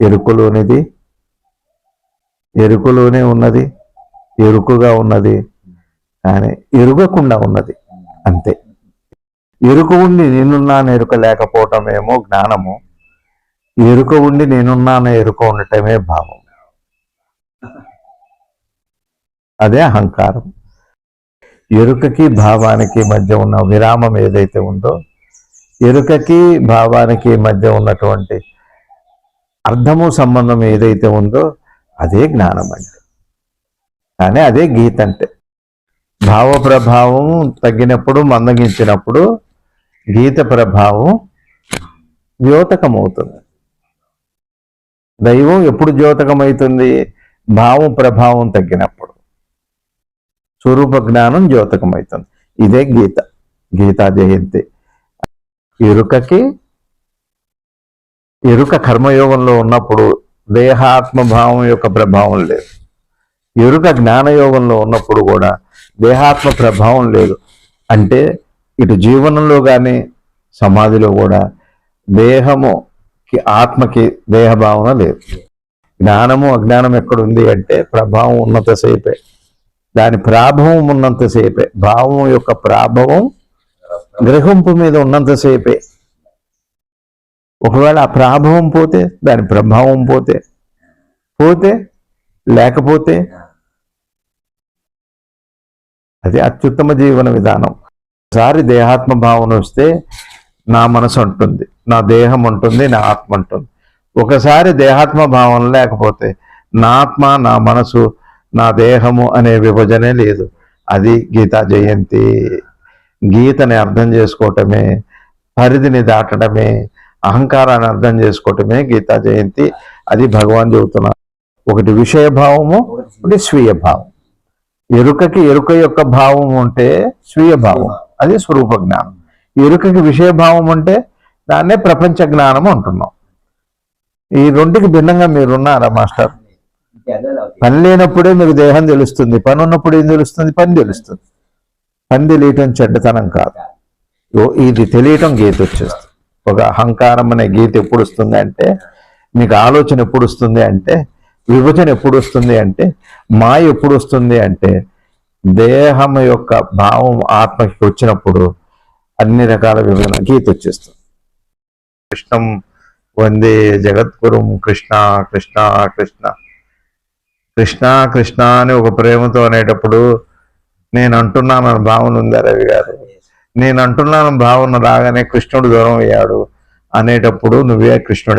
ఎరుకులోనిది ఎరుకలోనే ఉన్నది ఎరుకుగా ఉన్నది కానీ ఎరుగకుండా ఉన్నది అంతే. ఎరుకు ఉండి నేనున్నాను ఎరుక లేకపోవటమేమో జ్ఞానము. ఎరుక ఉండి నేనున్నాను ఎరుక ఉండటమే భావం. అదే అహంకారం. ఎరుకకి భావానికి మధ్య ఉన్న విరామం ఏదైతే ఉందో ఎరుకకి భావానికి మధ్య ఉన్నటువంటి అర్థము సంబంధం ఏదైతే ఉందో అదే జ్ఞానం అంటే. కానీ అదే గీత అంటే. భావ ప్రభావం తగ్గినప్పుడు మందగించినప్పుడు గీత ప్రభావం ద్యోతకమవుతుంది. దైవం ఎప్పుడు ద్యోతకమవుతుంది? భావం ప్రభావం తగ్గినప్పుడు. స్వరూప జ్ఞానం ద్యోతకమవుతుంది. ఇదే గీత. గీతా జయంతి ఎరుకకి ఎరుక కర్మయోగంలో ఉన్నప్పుడు దేహాత్మ భావం యొక్క ప్రభావం లేదు. ఎరుక జ్ఞానయోగంలో ఉన్నప్పుడు కూడా దేహాత్మ ప్రభావం లేదు. అంటే ఇటు జీవనంలో కానీ సమాధిలో కూడా దేహముకి ఆత్మకి దేహభావన లేదు. జ్ఞానము అజ్ఞానం ఎక్కడుంది అంటే ప్రభావం ఉన్నంతసేపే దాని ప్రాభవం ఉన్నంతసేపే భావం యొక్క ప్రాభవం గ్రహింపు మీద ఉన్నంతసేపే ఒకవేళ ఆ ప్రాభవం పోతే దాని ప్రభావం పోతే పోతే లేకపోతే అది అత్యుత్తమ జీవన విధానం. ఒకసారి దేహాత్మ భావన వస్తే నా మనసు ఉంటుంది నా దేహం ఉంటుంది నా ఆత్మ ఉంటుంది ఒకసారి దేహాత్మ భావన లేకపోతే నా ఆత్మ నా మనసు నా దేహము అనే విభజనే లేదు. అది గీతా జయంతి. గీతని అర్థం చేసుకోవటమే పరిధిని దాటడమే అహంకారాన్ని అర్థం చేసుకోవటమే గీతా జయంతి. అది భగవాన్ చెబుతున్నారు ఒకటి విషయ భావము ఒకటి స్వీయ భావం ఎరుకకి ఎరుక యొక్క భావం ఉంటే స్వీయ భావం అది స్వరూప జ్ఞానం ఎరుకకి విషయ భావం ఉంటే దాన్నే ప్రపంచ జ్ఞానం అంటున్నాం. ఈ రెండుకి భిన్నంగా మీరున్నారా మాస్టర్? పని లేనప్పుడే మీకు దేహం తెలుస్తుంది. పని ఉన్నప్పుడు ఏం తెలుస్తుంది? పని తెలుస్తుంది. పని తెలియటం చెడ్డతనం కాదు. ఇది తెలియటం గీత వచ్చేస్తుంది. ఒక అహంకారం అనే గీత ఎప్పుడు వస్తుంది అంటే మీకు ఆలోచన ఎప్పుడు వస్తుంది అంటే విభజన ఎప్పుడు వస్తుంది అంటే మాయ ఎప్పుడు వస్తుంది అంటే దేహం యొక్క భావం ఆత్మకి వచ్చినప్పుడు అన్ని రకాల విభజన గీత వచ్చేస్తుంది. కృష్ణం వందే జగద్గురుం కృష్ణ కృష్ణ కృష్ణ. కృష్ణ కృష్ణ అని ఒక ప్రేమతో అనేటప్పుడు నేను అంటున్నాను అని భావన ఉంది రవి గారు? నేను అంటున్నాను భావన రాగానే కృష్ణుడు దూరం అయ్యాడు అనేటప్పుడు నువ్వే కృష్ణుడు